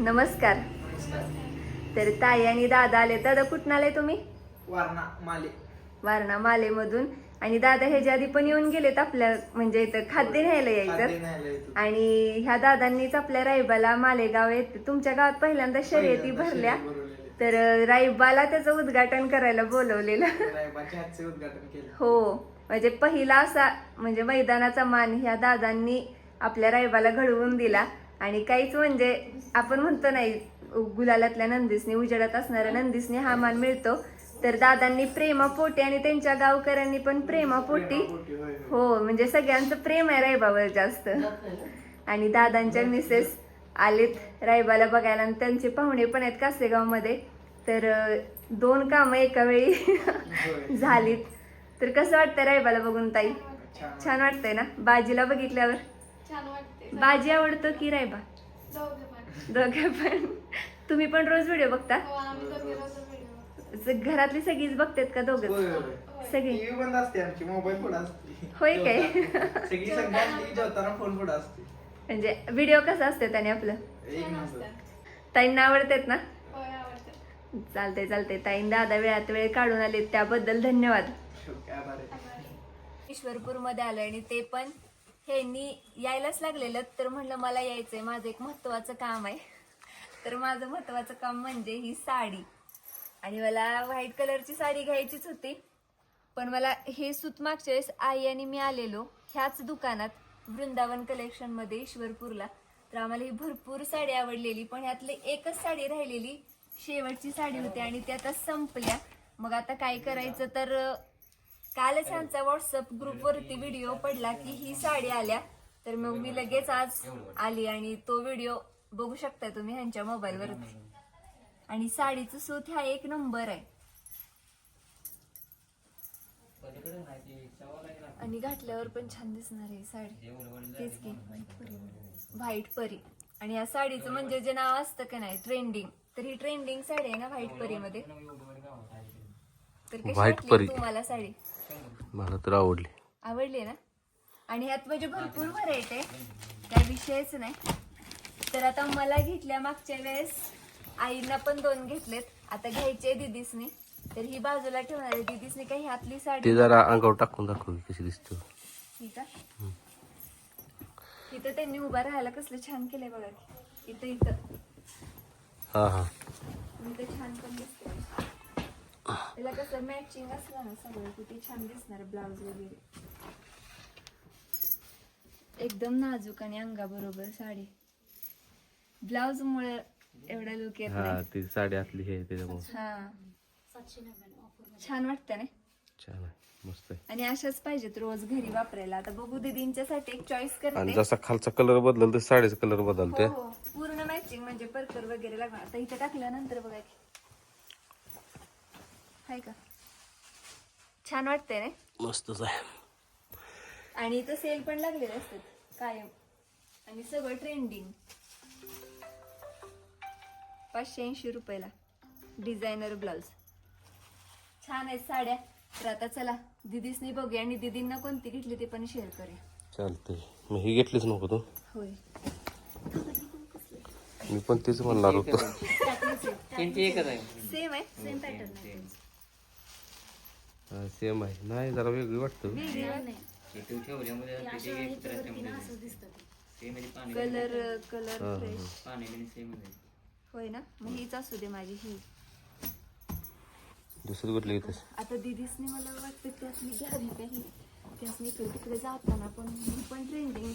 नमस्कार. तर ताई आणि दादा आले. दादा कुठून आले तुम्ही? वारणा माले. वारणा मालेमधून. आणि दादा ह्याच्या आधी पण येऊन गेलेत आपल्या म्हणजे इथं खाद्य न्यायला यायचं. आणि ह्या दादांनीच आपल्या रायबाला मालेगाव येत तुमच्या गावात पहिल्यांदा शर्यती भरल्या. तर रायबाला त्याचं उद्घाटन करायला बोलवलेलं. हो. म्हणजे पहिला असा म्हणजे मैदानाचा मान ह्या दादांनी आपल्या रायबाला घडवून दिला. आणि काहीच म्हणजे आपण म्हणतो नाही गुलालातल्या नंदीसनी उजेडात असणाऱ्या नंदीसनी हा मान मिळतो. तर दादांनी प्रेमापोटी आणि त्यांच्या गावकऱ्यांनी पण प्रेमापोटी. हो म्हणजे सगळ्यांचं प्रेम आहे रायबावर जास्त. आणि दादांच्या मिसेस आलेत रायबाला बघायला आणि त्यांचे पाहुणे पण आहेत कासेगावमध्ये तर दोन कामं एका वेळी. झालीत. तर कसं वाटतंय रायबाला बघून ताई? छान. वाटतंय ना? बाजीला बघितल्यावर? वाटते बाजी आवडतो की रायबा? दोघे पण. दोघे पण तुम्ही पण रोज व्हिडिओ बघता? हो आम्ही दोघे रोज व्हिडिओ स- घरातली सगळीच बघतात का दोघं. सगळी? बंद असते आमची मोबाईल पुढे असते? होय काय? सगळी सगळ्यांची जेवताना फोन पुढे असते? म्हणजे व्हिडिओ कसा असते त्याने आपलं? ताईंना आवडतात ना? चालते चालते ताईन दादा वेळात वेळ काढून आले त्याबद्दल धन्यवाद. काय बरं ईश्वरपूरमध्ये आलोय आणि ते पण ह्यांनी यायलाच लागलेलं तर म्हणलं मला यायचंय. माझं एक महत्वाचं काम आहे. तर माझं महत्वाचं काम म्हणजे ही साडी. आणि मला व्हाईट कलरची साडी घ्यायचीच होती. पण मला हे सूत मागच्या वेळेस आई आणि मी आलेलो ह्याच दुकानात वृंदावन कलेक्शनमध्ये ईश्वरपूरला. तर आम्हाला ही भरपूर साडी आवडलेली पण ह्यातली एकच साडी राहिलेली शेवटची साडी होती आणि ती आता संपल्या. मग आता काय करायचं तर कालच ह्यांचा व्हॉट्सअप ग्रुपवरती व्हिडिओ पडला की ही साडी आल्या. तर मग मी लगेच आज आली आणि तो व्हिडिओ बघू शकता तुम्ही ह्यांच्या मोबाईलवरती आणि साडीचं सूत हा एक नंबर आहे. आणि घातल्यावर पण छान दिसणार आहे साडी. तेच की व्हाईट परी. आणि या साडीचं म्हणजे जे नाव असतं का नाही ट्रेंडिंग तर ही ट्रेंडिंग साडी आहे ना व्हाईट परी मध्ये तर कशी व्हाईट वाटली परी. तुम्हाला साडी? मला तर आवडली. आवडली ना? आणि ह्यात म्हणजे भरपूर व्हरायटी आहे. काय विषयच नाही. तर आता मला घेतल्या मागच्या वेळेस आईना पण दोन घेतलेत. आता घ्यायचे दिदीसनी. तर ही बाजूला ठेवणार आहे. दिदीसनी काही ह्यातली ते साडी जरा अंगावर टाकून दाखव कशी दिसतो. ठीक आहे. इथं त्यांनी उभा राहायला कसलं छान केलंय बघा. इथं इथं. हा हा. इथं छान पण दिसतंय. त्याला कसं मॅचिंग असलं ना सगळं किती छान दिसणार ब्लाऊज वगैरे एकदम नाजूक आणि अंगाबरोबर साडी ब्लाऊज मुळे एवढा लुक येत हा नाही ती साडी आतली हे त्याच्यामुळे हा छान वाटतं ना छान आहे मस्त आहे आणि अशाच पाहिजेत रोज घरी वापरायला आता बघू दीदींच्यासाठी एक चॉईस आणि करते जसा खालचा कलर बदलल तर साडीचा कलर बदलते हो, हो. पूर्ण मॅचिंग म्हणजे पर्कर वगैरे लागणार आता इथे टाकल्यानंतर बघा की हाय का? छान वाटतंय ना मस्तच आहे. आणि इथं सेल पण लागलेले असतात कायम. आणि सगळं ट्रेंडिंग पाचशे ऐंशी रुपयाला. डिझायनर ब्लाउज छान आहेत साड्या. तर आता चला दिदीसनी बघूया आणि दिदींना कोणती घेतली ते पण शेअर करूया. चालतंय. मग ही घेतलीच नको तू. होय. मी पण तीच म्हणणार होतो. त्यांची एकच आहे. सेम आहे सेम पॅटर्न आहे. सेम आहे. नाही जरा वेगळी वाटतं. कलर कलर फ्रेश पाणी बिणी सेम आहे होय ना? मग हीच असू दे माझी ही. दुसरी कुठली घेतेस आता दिदीसने मला वाटतं त्यातली घ्यावी काही त्यासनी इकडे तिकडे जाताना पण ही पण ट्रेंडिंग ही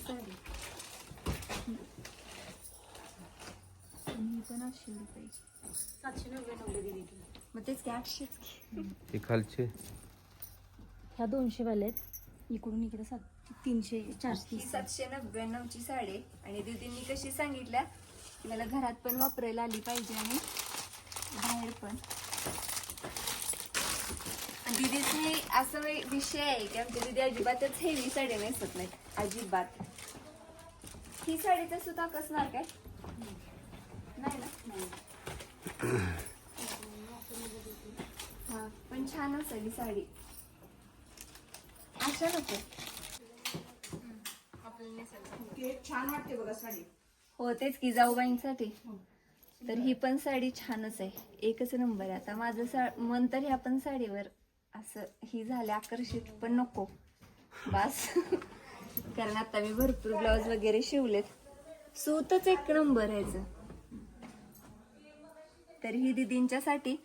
पण आठशे रुपयाची मग तेच की आठशेच ही खालची. ह्या दोनशे वाले आहेत. इकडून इकडे सात तीनशे चारशे. ही सातशे नव्याण्णवची साडी. आहे. आणि दिदींनी कशी सांगितल्या की मला घरात पण वापरायला आली पाहिजे आणि बाहेर पण. आणि दिदीची असं वे- विषय आहे की आमच्या दिदी अजिबातच हेवी साडी नेसत नाहीत अजिबात. ही साडीचा सुद्धा कसणार काय? नाही ना? हा पण छान असेल ही साडी. अशा नको छान वाटते बघा साडी. हो तेच की जाऊबाईंसाठी. तर ही पण साडी छानच आहे. एकच नंबर आहे. आता माझं सा मन तर ह्या पण साडीवर असं ही झाले आकर्षित पण नको. बास. कारण आता मी भरपूर ब्लाऊज वगैरे शिवलेत. सूतच एक नंबर ह्याचं तर ही दिदींच्यासाठी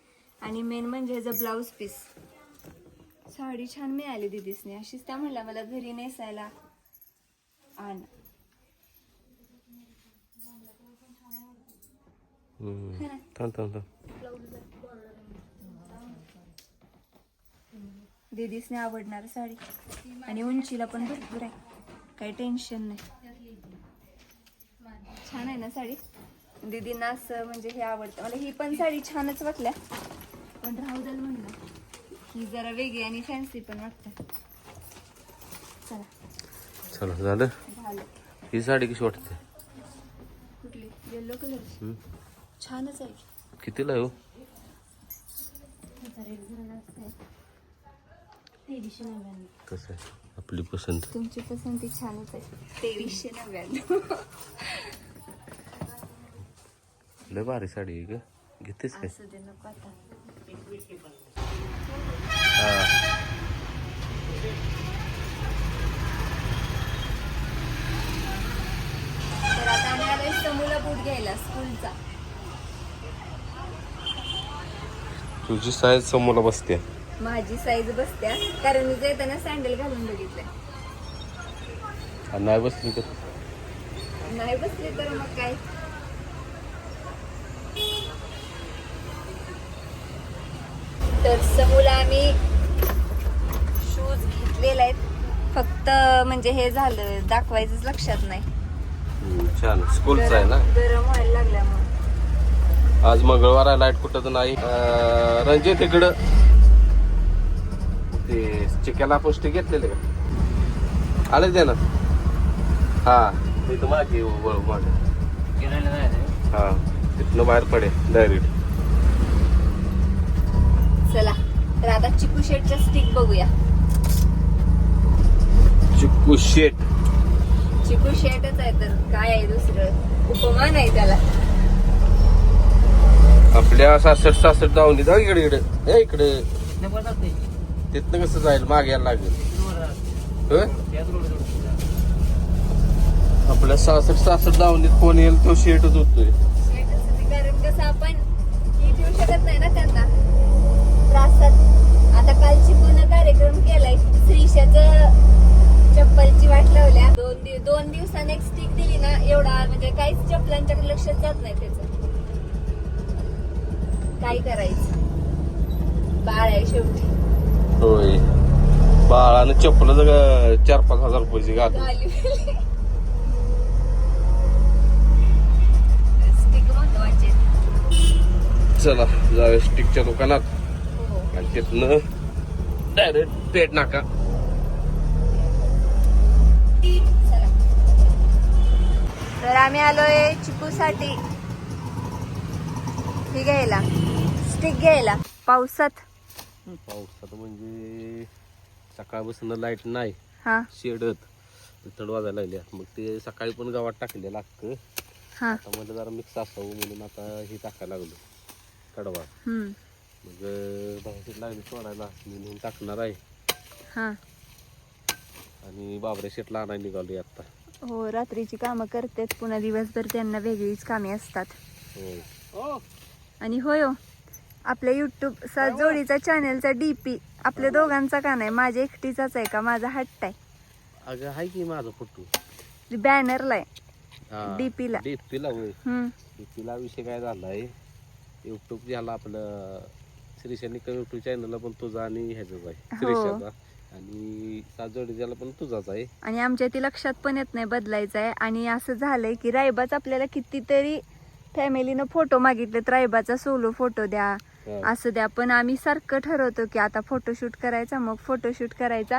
आणि मेन म्हणजे ह्याचं ब्लाऊज पीस. साडी छान मिळाली दिदीसने. अशीच त्या म्हणल्या मला घरी नेसायला आण. हम्म. थांब थांब थांब. दिदीसने आवडणार साडी. आणि उंचीला पण भरपूर आहे. काही टेन्शन नाही. छान आहे ना साडी? दीदींना असं म्हणजे हे आवडतं. मला ही पण साडी छानच वाटल्या. पण राहू द्याल म्हणलं ही जरा वेगळी आणि फॅन्सी पण वाटतं चला. चला झालं? झालं. ही साडी कशी वाटते? कुठली? Yellow colour. छानच आहे. कितीला आहे हो? तेवीसशे नव्याण्णव. कसं आहे? आपली पसंत. तुमची पसंती छानच आहे. तेवीसशे नव्याण्णव. लय भारी साडी आहे ग. घेतेस काय? असं दे नको आता हा तर आता आम्ही आलोय समूला बूट घ्यायला स्कूलचा तुझी साईज समोर बसते. माझी साईज बसत्या कारण मी येताना सँडल घालून बघितलंय. आणि नाही बसली तर? नाही बसले तर मग काय? तर समूला आम्ही शूज घेतलेले आहेत. फक्त म्हणजे हे झालं दाखवायचंच लक्षात नाही. हम्म, छान. स्कूलचं आहे ना? गरम गरम व्हायला लागल्यामुळे आज मंगळवार आहे लाइट कुठं तर नाही. अं, रणजित इकडं. ते चिक्याला पोष्टी घेतलेले का? आले ते ना? हा. तिथं मागे वळ मागे. फिरायला जायचं हा. तिथनं बाहेर पडे डायरेक्ट चला तर आता चिकू शेटच्या स्टिक बघूया. चिक्कू शेट चिकू शेटच आहे तर काय आहे दुसरं? उपमान आहे त्याला. आपल्या सासष्ट सासष्ट जाऊन जा इकडे इकडे. ए इकडे. तिथनं कसं जाईल? मागे यायला लागेल. हं? आपल्या सासष्ट सासष्ट दावणीत कोण येईल तो शेटच होतोय. शेटच आहे. कारण कसं आपण ही शकत नाही ना त्यांना. त्रासात. आता काल चिकून कार्यक्रम केलाय. श्रीशाचं चप्पलची वाट लावल्या. दोन दिव दोन दिवसाने एक स्टिक दिली ना एवढा म्हणजे काहीच चप्पलांच्याकडे लक्षात जात नाही त्याचं. काय करायचं? बाळ आहे शेवटी. होय. बाळानं चप्पल चार पाच हजार रुपयाची महत्त्वाचे चला जाऊया स्टिकच्या दुकानात. हो. आणि तिथनं डायरेक्ट पेट नाका. तर आम्ही आलोय चिकूसाठी. हे घ्यायला स्टिक घ्यायला. पावसात. पावसात म्हणजे सकाळपासून लाइट नाही हा. शेडत. थंड वाजायला लागल्या मग ते सकाळी पण गावात टाकलेलं लागतं. हा. आता म्हटलं जरा मिक्स असावं म्हणून आता हे टाकायला लागलो. कडवा. हम्म. मग भाजी लागली सोडायला. मी नेऊन टाकणार आहे. हा. आणि बाबऱ्या शेटला आणायला निघालोय आता. हो रात्रीची कामं करतात. पुन्हा दिवसभर त्यांना वेगळीच कामे असतात. होय आणि होय हो, आपल्या युट्यूब सा जोडीचा चॅनलचा डीपी आपल्या दोघांचा का नाही? माझ्या एकटीचाच आहे का? माझा हट्ट आहे. अगं आहे की माझा फोटो. बॅनरला आहे. DP ला. डीपीला होय. हम्म. डीपीला विषय काय झालाय? युट्यूब झाला आपलं श्रीशनिका युट्यूब चॅनलला पण तुझा आणि ह्याचाच आहे. हो. श्रीशाचा. आणि साजोडीच्याला पण तुझाच आहे. आणि आमच्या ती लक्षात पण येत नाही बदलायचं आहे. आणि असं झालंय की रायबाच आपल्याला कितीतरी फॅमिलीनं फोटो मागितलेत. रायबाचा सोलो फोटो द्या. असं द्या पण आम्ही सारखं ठरवतो की आता फोटोशूट करायचा मग फोटोशूट करायचा.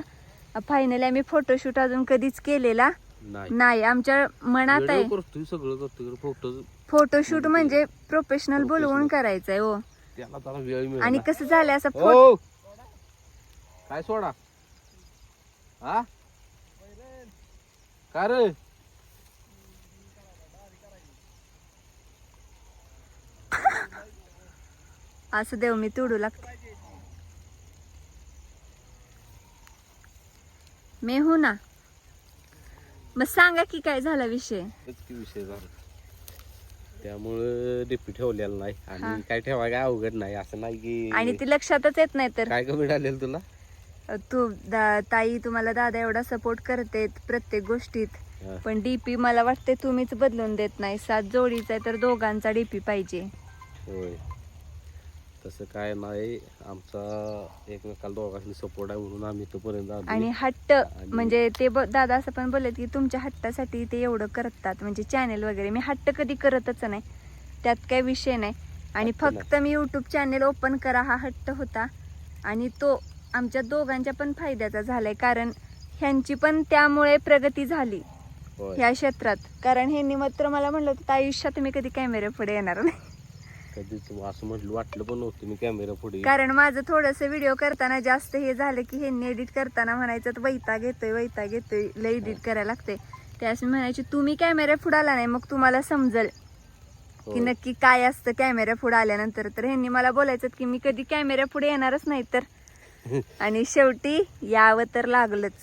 फायनली आम्ही फोटोशूट अजून कधीच केलेला नाही. आमच्या मनात आहे. फोटोशूट म्हणजे प्रोफेशनल बोलवून करायचंय हो. आणि कसं झालंय असं फोटो हो काय सोडा? हा? काय रे? असं देव मी तोडू लागते. मी हो ना. मग सांगा की काय झाला विषय? की विषय झाला. त्यामुळं डीपी ठेवलेला नाही हा. आणि काय ठेवाय काय अवघड नाही असं नाही आणि की ती लक्षातच येत नाही तर. काय कमी झालेलं तुला? तू दा- ताई तुम्हाला दादा एवढा सपोर्ट करते प्रत्येक गोष्टीत. हा. पण डीपी मला वाटते तुम्हीच बदलून देत नाही. सात जोडीचा आहे तर दोघांचा डीपी पाहिजे. होय. तसं काय नाही आमचा एकमेकाला दोघांनी सपोर्ट आहे म्हणून आम्ही इथपर्यंत आलो आणि हट्ट म्हणजे ते ब- दादा असं पण बोलत की तुमच्या हट्टासाठी ते एवढं करतात म्हणजे चॅनेल वगैरे. मी हट्ट कधी करतच नाही त्यात काही विषय नाही. आणि हट्ट फक्त मी युट्यूब चॅनेल ओपन करा हा हट्ट होता. आणि तो आमच्या दोघांच्या पण फायद्याचा झालाय कारण ह्यांची पण त्यामुळे प्रगती झाली होय. क्षेत्रात. कारण ह्यांनी मात्र मला म्हणलं होतं आयुष्यात मी कधी कॅमेरा पुढे येणार नाही. कधीच असं म्हटलं वाटलं पण नव्हतं मी कॅमेरा पुढे. कारण माझं थोडस व्हिडिओ करताना जास्त हे झालं की ह्यांनी एडिट करताना म्हणायचं तर वैता घेतोय वैता घेतोय लय एडिट करायला लागते त्यास मी म्हणायची तुम्ही कॅमेरा पुढे आला नाही मग तुम्हाला समजल की. नक्की काय असतं कॅमेरा पुढे आल्यानंतर. तर ह्यांनी मला बोलायचं की मी कधी कॅमेरा पुढे येणारच नाही तर. आणि शेवटी यावं तर लागलंच.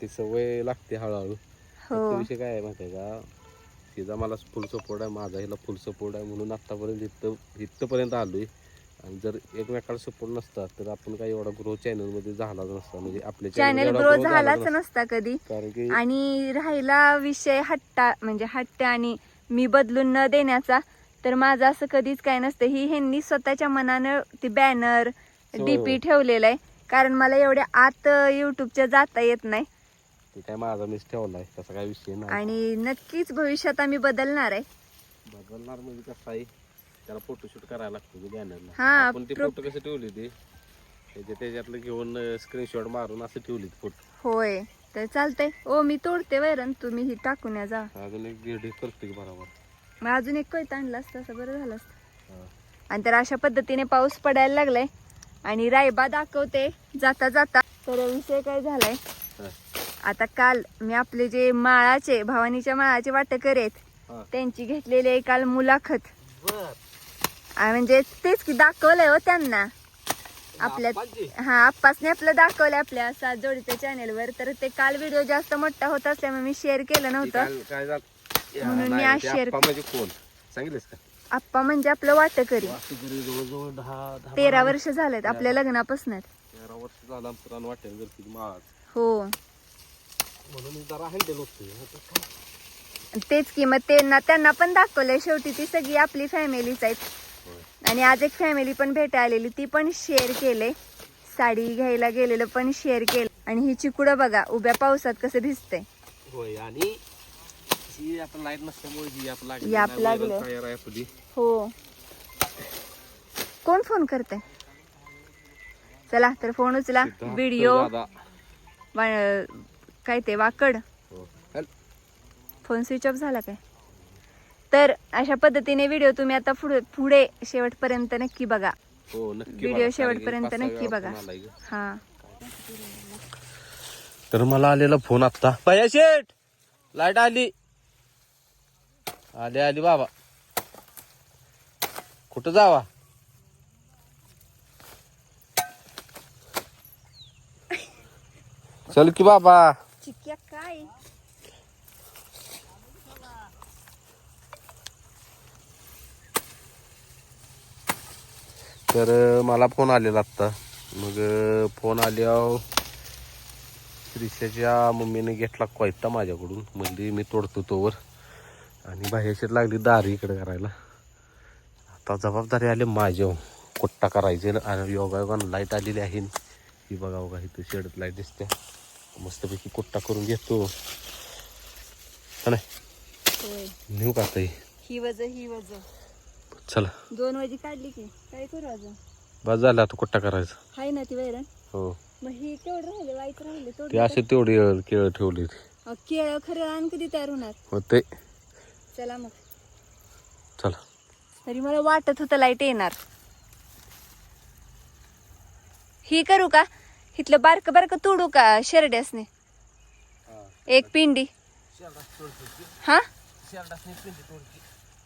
ती सवय लागते हळूहळू. हो. विषय काय माहिती का? तिचा मला फुल सपोर्ट आहे माझा हिला फुल सपोर्ट आहे म्हणून आतापर्यंत इथं इथपर्यंत आलोय. आणि जर एकमेकाला सपोर्ट नसता तर आपण काही एवढा ग्रो चॅनलमध्ये झालाच नसता. म्हणजे आपल्या चॅनल ग्रो झालाच नसता. कधी. कारण की आणि राहिला विषय हट्टा म्हणजे हट्ट आणि मी बदलून न देण्याचा तर माझं असं कधीच काय नसतं. ही ह्यांनी स्वतःच्या मनानं ती बॅनर. डीपी ठेवलेलं आहे. कारण मला एवढ्या आत युट्यूबच्या जाता येत नाही. ते काय माझा मिस ठेवलाय तसा काय विषय नाही. आणि नक्कीच भविष्यात आम्ही बदलणार आहे. बदलणार म्हणजे कसं आहे त्याला फोटोशूट करायला लागतो बॅनरला हा, आपण ते फोटो कसे ठेवले ते? त्याच्या त्याच्यातलं घेऊन स्क्रीनशॉट मारून असं ठेवले फोटो होय तर चालतंय. ओ मी तोडते वैरण तुम्ही ही टाकून या जा. अजून एक दीड एक करतो की बरोबर. मग अजून एक कोयता आणला असतं असं बरं झालं असतं. हा. आणि तर अशा पद्धतीने पाऊस पडायला लागलाय. आणि रायबा दाखवते जाता जाता. तर विषय काय झालाय. आता काल मी आपले जे माळाचे भवानीच्या माळाचे वाटकरी आहेत हा. त्यांची घेतलेली आहे काल मुलाखत. आ, म्हणजे तेच की दाखवलंय हो त्यांना. आपल्या हा आप्पासने आपलं दाखवलंय आपल्या सात जोडीच्या चॅनेल वर. तर ते काल व्हिडिओ जास्त मोठा होत असल्यामुळे मी शेअर केलं ती नव्हतं. काय काय झालं? या, म्हणून मी नाही, आज ते share- आप्पा म्हणजे कोण? सांगितलेस का? आप्पा म्हणजे आपलं वाटकरी. वाटकरी जवळजवळ दहा दहा तेरा वर्ष झालेत आपल्या लग्नापासून. तेरा वर्ष झालं आमचं रान वाटेल गर्दी माळात हो. म्हणून जरा हँडल होते. तेच की मग त्यांना त्यांना पण दाखवलंय. शेवटी ती सगळी आपली फॅमिलीच आहेत. आणि आज एक फॅमिली पण भेटायला आलेली. ती पण शेअर केले साडी घ्यायला गेलेलं पण शेअर केलं. आणि ही चिकुडं बघा उभ्या पावसात कसं भिजतंय होय आणि ही आता लाइट नसल्यामुळे ही आप लागली याप नाही, लागलं. वैरण तयार आहे आपली. हो. कोण फोन करते चला तर फोन उचला. व्हिडिओ दादा. काय ते वाकड. हो. फोन स्विच ऑफ झाला काय? तर अशा पद्धतीने व्हिडिओ तुम्ही आता पुढे पुढे शेवटपर्यंत नक्की बघा. हो नक्की व्हिडिओ की शेवटपर्यंत नक्की बघा. हा. तर मला आलेला फोन आता पाया शेट लाइट आली. आली आली बाबा. कुठं जावा? चल की बाबा. चिक्या तर मला फोन आलेला आत्ता. मग फोन आल्यावर श्रीषाच्या मम्मीने घेतला कोयता माझ्याकडून. म्हणजे मी तोडतो तोवर. आणि बाहेरशेत लागली दारी इकडे करायला. आता जबाबदारी आली माझ्या कुट्टा करायचे आणि योगायोगानं लाइट आलेली आहे. ही बघा बघा इथं शेडत लाइट दिसते. मस्तपैकी कुट्टा करून घेतो. हा नाही नेऊ का आता हे? वज ही वज. चला. दोन वाजी काढली की? काय करू अजून? बस झालं आता कुट्टा करायचा. हाय ना ती वैरण? हो. मग ही केवढं राहिले? वाईट राहिले? ते तोडली असे तेवढी केळं ठेवली होती. केळं खरं आणि कधी तयार होणार? होते चला मग. चला. तरी मला वाटत होतं लाइट येणार. ही करू का? इथलं बारक बारक तोडू का शेरड्यासने? एक पिंडी. हा?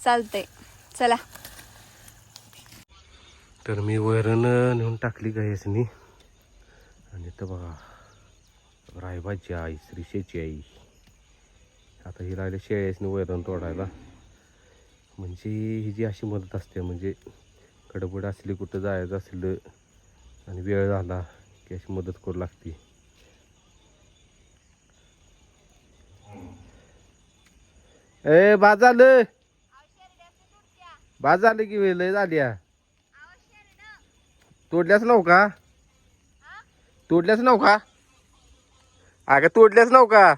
चालतंय. चला. तर मी वैरण नेऊन टाकली गायसनी आणि तर बघा रायबाची आई श्रीशेची आई. आता ही राहिली शेळ्यासनी वैरण तोडायला. म्हणजे ही जी अशी मदत असते म्हणजे गडबड असली कुठं जायचं असलं आणि वेळ झाला की अशी मदत करू लागते. ए बाजाल झालं. झालं की वेळ लय झाली तोडल्याच नव का? तोडल्याच नव का? अगं तोडल्याच नव का?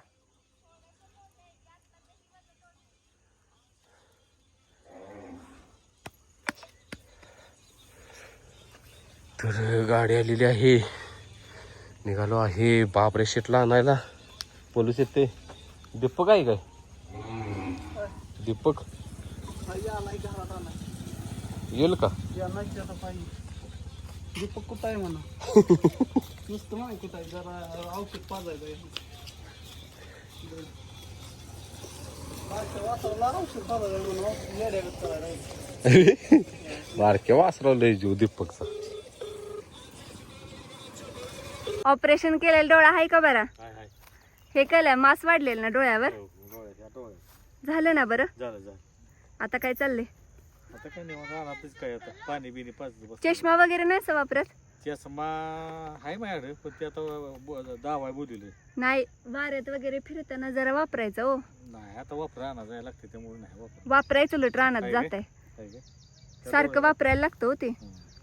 तर गाडी आलेली आहे. निघालो आहे बापरे शेटला आणायला. पोलीस येते. दीपक आहे काय? दीपक? येईल का? दीपक कुठं आहे म्हणा? नुसतं नाही कुठं आहे जरा औषध पाजायचं औषध पाजायचं म्हणून येड्यागत करायला बारक्या वासराव लय जीव दीपकचा. ऑपरेशन केलेला डोळा आहे का बरा? हे केलं मास वाढलेलं ना डोळ्यावर? झालं ना बरं? झालं झालं. आता काय चाललंय? आता काय नाही मग रानातच काय आता पाणी बिनी पाजलं बस चष्मा वगैरे नाही असं वापरत? चष्मा आहे माझ्याकडे पण ते आता ब- दावाय बोलले नाही वाऱ्यात वगैरे फिरताना जरा वापरायचं हो. नाही आता वापरा आणा जायला लागते त्यामुळे नाही वापर वापरायचं उलट रानात? जात आहे काय काय सारखं वापरायला लागतं हो ते.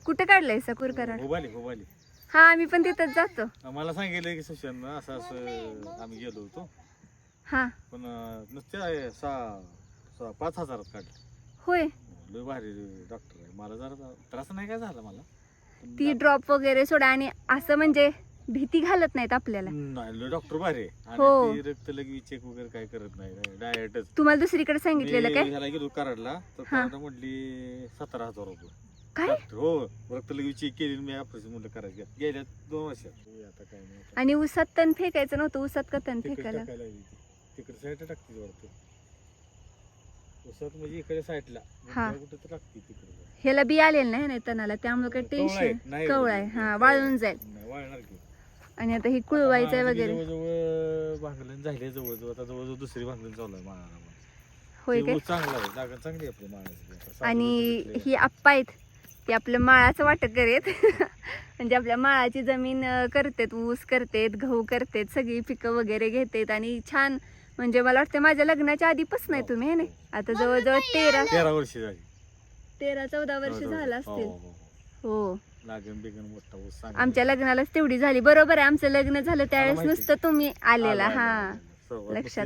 कुठं काढलंय सकुर कराड उभाली हा आम्ही पण तिथंच जातो. मला सांगितलं की सुशांत असं असं आम्ही गेलो होतो. हा. पण सहा सहा पाच हजारात काढले. होय. लय भारी डॉक्टर आहे. मला जरा त्रास नाही काय झाला मला? ती ड्रॉप वगैरे सोडा आणि असं म्हणजे भीती घालत नाहीत आपल्याला. नाही डॉक्टर भारी आहे. हो. आणि ती रक्त लगेच चेक वगैरे काय करत नाही. डायरेक्टच तुम्हाला दुसरीकडे सांगितलेलं काय? ह्याला गेलो कराडला. तर हा. कराडला म्हटली सतरा हजार रुपये. काय? हो रक्त लगेच चेक केली आणि मी ऑपरेशन म्हटलं करायचं. गेल्या दोन वर्षात. होय, आता काय नाही आता. आणि उसात तण फेकायचं नव्हतं उसात का तण तिकडे फेकायला? टाकायला लागली ती. तिकडे साईडला टाकते वाटतं. उसात म्हणजे इकडे साईडला हा. कुठे तर टाकते तिकडे. ह्याला बी आलेलं नाही ना तणाला. त्यामुळे काही कवळं आहे. टेन्शन नाही कवळ आहे. हा वाळून जाईल. नाही वाळणार की. आणि आता ही कुळवायचंय आता वगैरे. जवळजवळ भांगलन झाले जवळजवळ. आता जवळजवळ दुसरी भांगलन चालू आहे माळाला होय ती काय? चांगला आहे. लागण चांगली आहे आपली माळाची. आता सात आणि. ही आप्पा आहेत. ते आपलं माळाचं वाटप करेत. म्हणजे आपल्या माळाची जमीन करतेत ऊस करतेत गहू करतेत सगळी पिकं वगैरे घेतेत आणि छान म्हणजे मला वाटतं माझ्या लग्नाच्या आधीपासून आहे तुम्ही हे ना आता जवळजवळ तेरा तेरा वर्ष झाली. तेरा चौदा वर्ष. झालं हो, असतील. हो, हो. हो. आमच्या लग्नालाच तेवढी झाली. बरोबर आहे आमचं लग्न झालं त्यावेळेस. नुसतं तुम्ही आलेला. आलं, आलं, हा. लक्षात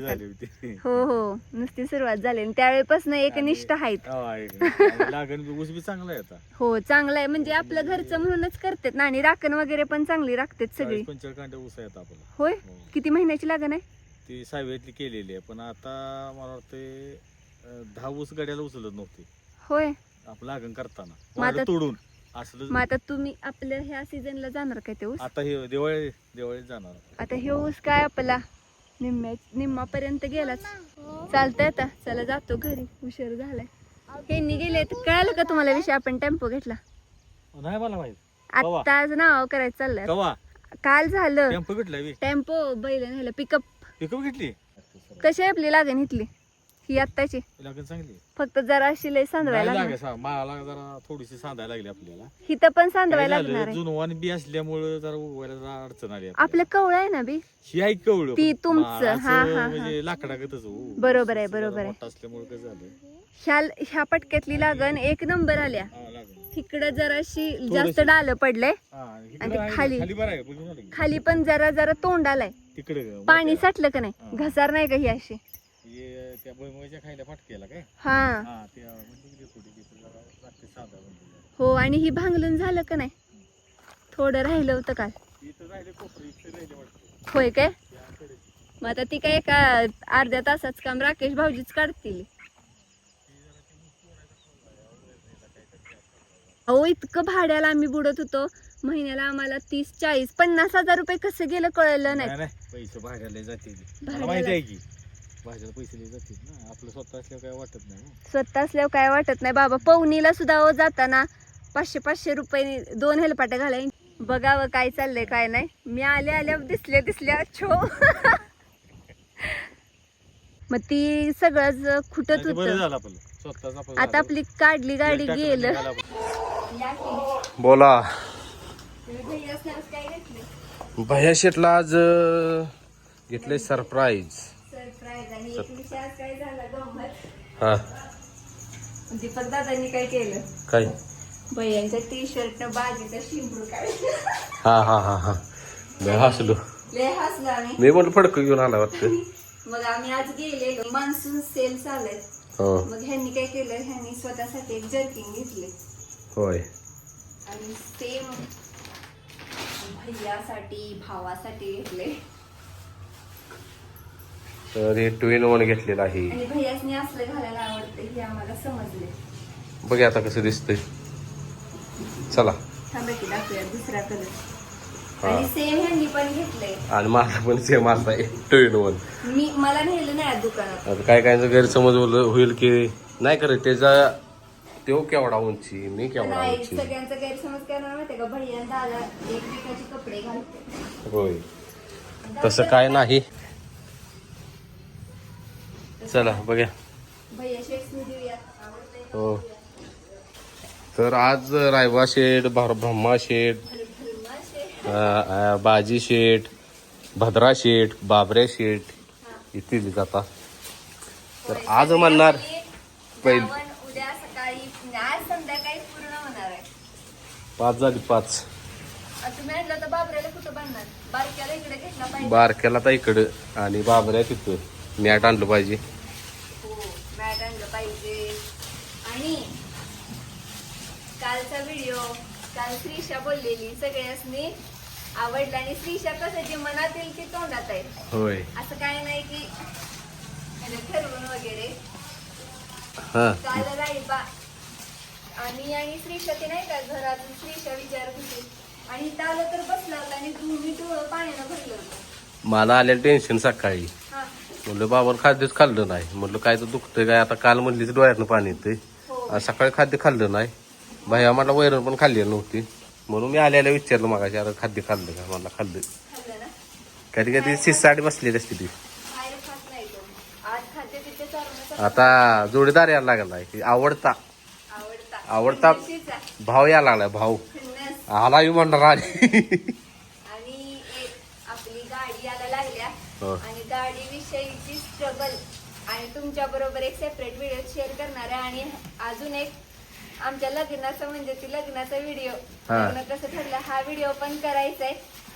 हो हो. नुसती सुरुवात झाली. आणि त्यावेळेपासून एक आणि- निष्ठ आहेत. हो, लागण ऊस बी चांगला आहे आता. हो चांगलं आहे. म्हणजे आपलं घरचं म्हणूनच करतात ना. आणि राखण वगैरे पण चांगली राखतात सगळी. चाळीस पंचेचाळीस कांड्या ऊस आहेत आपला. होय? हो. किती महिन्याची लागण आहे? ती सहाव्यातली केलेली आहे. पण आता मला वाटते अं, दहा ऊस गाड्याला उचलत नव्हते. होय. आपलं लागण करताना. मग वाढ तोडून. मग असलं आता तुम्ही आपल्या ह्या सीझनला जाणार काय ते ऊस? आता हे दिवाळी दिवाळीत जाणार. आता हे ऊस काय आपला? निम्म्या निम्मापर्यंत गेलाच. चालतंय आता चला जातो घरी. उशीर झालाय. हे गेले कळालं का तुम्हाला विषय? आपण टेम्पो घेतला. नाही मला माहीत कवा? आता आज नाव करायचं चाललंय. कवा? काल झालं. टेम्पो टेम्पो बैल नेलं. पिकअप पिकअप घेतली? कशी आपली लागण इथली? ही आत्ताची. लागण चांगली फक्त जरा अशी लय सांधवायला नाही लागणार. लागे सा- माळाला जरा थोडीशी सांधायला लागली आपल्याला. हिथं पण सांधवायला लागणार आहे. जुनवान बी असल्यामुळं जरा उगवायला जरा अडचण आली आपल्याला. आपलं कवळ आहे ना बी? ही आहे कवळ ती तुमचं, हा, हा, हा. म्हणजे लाकडागतच हो. बरोबर आहे, जरा बरोबर आहे. मोठा असल्यामुळे कसं झालं? ह्या ह्या पटक्यातली लागण एक नंबर आल्या. हा, लागलं. इकडं जराशी जास्त थोडीशी. डाल पडले हा, इकडं आणि ते आहे, खाली- खाली बरं आहे पण जरा जरा तोंड आलाय. तिकडे पाणी साठलं का नाही? हा. घसार नाही का ही अशी? हे त्या भुईमुगाच्या खायला फाटकेला काय? हा. हा त्या म्हणजे किती थोडी किती जरा लागते साधा म्हणजे. हो आणि ही भांगलून झालं का नाही? थोडं राहिलं होतं काल. इथं राहिले कोपरे इथं राहिले वाटतं. होय काय? त्याकडे मग आता ती काय एका अर्ध्या तासाच काम राकेश भाऊजीच काढतील. अहो इतकं भाड्याला आम्ही बुडत होतो. महिन्याला आम्हाला तीस चाळीस पन्नास हजार रुपये कसं गेलं कळलं नाही. नाही नाही पैसे भाड्याला जातील. मला भाड्याला- माहिती आहे की. भाड्याला पैसे लय जातील ना. आपलं स्वतः असल्यावर काय वाटत नाही हो. स्वतः असल्यावर काय वाटत नाही. बाबा पवनीला सुद्धा हो जाताना पाचशे पाचशे रुपये दोन हेलपाटे घालाय बघावं काय चाललंय काय नाही. मी आल्या आल्या दिसल्या दिसल्या छो मग ती सगळंच खुटत नाही ते बरं होत. झालं आपलं. स्वतःच आपलं आता आपली काढली गाडी गेलं. निघालं. बोला. भैया शेटला आज अं, घेतले सरप्राईज हा दीपक दादांनी काय केलं? काय? भैयांच्या टी शर्ट बाजीचा काढला हा हा हा हा. हसलो. लय हसलो आम्ही. मी म्हणलं फडकं घेऊन आला वाटतं. मग आम्ही आज गेलेलो. मान्सून सेल चालत हो. मग ह्यांनी काय केलं? ह्यांनी स्वतःसाठी एक जर्किंग घेतले. होय. आणि सेम भैयासाठी भावासाठी घेतले. तर हे टू इन वन घेतलेलं आहे. आणि भैयासनी असलं घालायला आवडतं हे आम्हाला समजले बघ आता कसं दिसतंय. चला. थांबा की दाखवूया दुसरा कलर हा. आणि सेम ह्यांनी पण घेतलंय. आणि माझा पण सेम असा आहे टू इन वन मी मला नेलं नाही आज दुकानात. आता काय काय गैरसमज होल- होईल की नाही करत त्याचा तो केवढा उंची मी केवढा नाही उंची. सगळ्यांचा गैरसमज करणार माहितीये का? भैया आणि दादा एकमेकाचे कपडे घालते होय. तसं काय नाही. चला बघा? हो. तर आज रायबा शेठ भार ब्रह्मा शेठ बाजी शेठ भद्रा शेठ बाबऱ्या शेठ इथे जातात तर आज म्हणणार पहिल- पाच झाली पाच. बारक्याला तर इकडं आणि बाबऱ्या तिथं. मॅट आणलं पाहिजे हो मॅट आणलं पाहिजे आणि कालचा व्हिडिओ काल श्रीषा बोललेली सगळ्यासनी आवडला. आणि श्रीषा कसं जे मनात येईल ते तोंडात आहे. होय. असं काय नाही की ठरवून वगैरे. हा. काल राईबा आणि आणि श्रीषा ते नाही का घरात श्रीषा विचारत होती. आणि आलं तर बसला होता आणि तुम्ही डोळं पाण्यानं भरलं होतं. मला आलेलं टेन्शन सकाळी. हा. म्हणलं बाबावर खाद्यच खाल्लं नाही. म्हणलं काय तर दुखतंय काय? आता काल म्हणलीच डोळ्यातनं पाणी आज सकाळी खाद्य खाल्लं नाही. भैया मला वैरण पण खाल्ली नव्हती. म्हणून मी आल्याला विचारलं मगाशी अरे खाद्य खाल्लं का? मला खाल्लं. कधी कधी शिस्साडी बसलेली असते ती. आता जोडीदार यायला लागलाय आवडता. आवडता. भाव यायला लागलाय भाऊ. आला मी म्हणणार आली हो. आणि गाडी विषयीची स्ट्रगल आणि तुमच्या बरोबर एक सेपरेट व्हिडिओ शेअर करणार आहे. आणि अजून एक आमच्या लग्नाचा म्हणजे ती लग्नाचा व्हिडिओ हा. लग्न कसं ठरलं हा व्हिडिओ पण करायचा आहे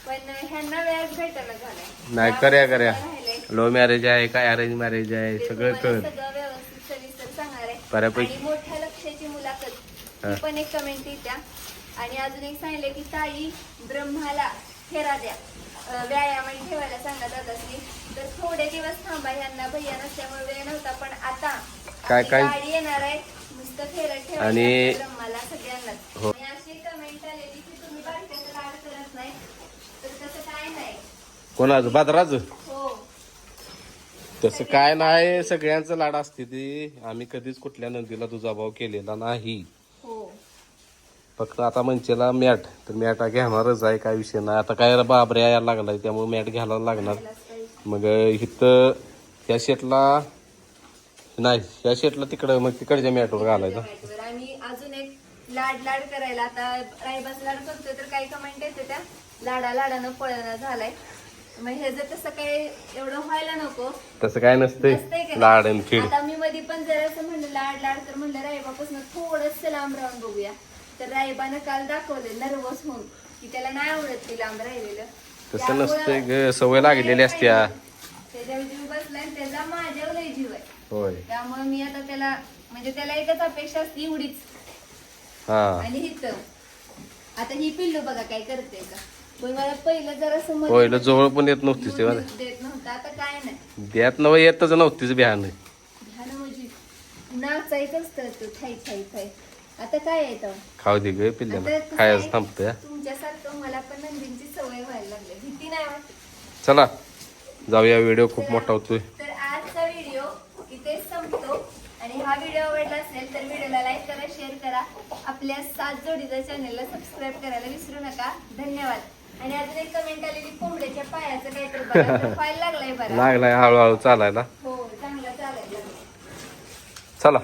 पण ह्यांना वेळच भेटायला झालाय. नाही कर्या कर्या राहिलंय. लव्ह मॅरेज आहे काय अरेंज मॅरेज आहे? ते सगळं तुम्हाला सगळं व्यवस्थित सविस्तर सांगणार आहे. बऱ्यापैकी. आणि मोठ्या लक्षाची मुलाखत. हा. ही पण एक कमेंट येत्या. आणि अजून एक सांगितलं की ताई ब्रह्माला फेरा द्या. अं, व्यायामाने ठेवायला सांगा दादाश्री तर थोडे दिवस थांबा यांना भैया नसल्यामुळे वेळ नव्हता पण आता काय- काय- गाडी येणार आहे. आणि- हो. कोणाचं? बादराच हो. तसं काय नाही सगळ्यांचं लाड असते ती. आम्ही कधीच कुठल्या नंदीला तुझा भाव केलेला नाही. हो. फक्त आता मंचेला मॅट तर मॅट घेणारच आहे काय विषय नाही. आता काय बाबऱ्या यायला लागलाय त्यामुळे मॅट घ्यायला लागणार. मग इथं ह्या शेटला नाही ह्या शेटला तिकडं मग तिकडच्या मॅटवर घालायचं. आणि अजून एक लाड लाड करायला आता रायबाच लाड करतोय तर काही कमेंट येते त्या. लाडा लाडानं पळणं झालाय. मग हे जर तसं काही एवढं व्हायला नको. तसं काय नसतंय. नसतंय का लाड? आणि आता मी मध्ये पण जर असं म्हणलं लाड लाड तर म्हणलं रायबापासून थोडस लांब राहून बघूया. तर रायबानं काल दाखवलं नर्वस होऊन की त्याला नाही आवडत ते लांब राहिलेलं. तसं त्यामुळं नसतंय ग. सवय लागलेली असत्या. त्याच्यावर जीव बसलाय आणि त्याचा माझ्यावर लय जीव. होय. त्यामुळे मी आता त्याला म्हणजे त्याला एकच अपेक्षा असते एवढीच. हा. आणि हिथं आता ही पिल्लू बघा काय करते का. पण मला पहिलं जरा पहिलं जवळ पण येत नव्हतीच तेव्हा. देत नव्हतं. आता काय नाही. द्यात नव येतच नव्हतीच बिहान. ध्यान म्हणजे नाचायचं असतं तो थाई थाई थाई. आता काय? खाऊ दे ग पिल्ल्याला आता खायचं आहे, थांबतंय. तुमच्यासारखं मला पण नंदींची सवय व्हायला लागली. भीती नाही वाटत. चला. जाऊया व्हिडिओ खूप मोठा होतोय. तर आजचा व्हिडिओ इथेच संपतो आणि हा व्हिडिओ आवडला असेल तर व्हिडिओला लाईक करा शेअर करा. आपल्या सात जोडीच्या चॅनलला सबस्क्राईब करायला विसरू नका. धन्यवाद. आणि अजून एक कमेंट आलेली कोंबड्याच्या पायाचं काहीतरी व्हायला लागलाय बरं. लागलाय हळूहळू चालायला. हो चांगला चालायला. चला.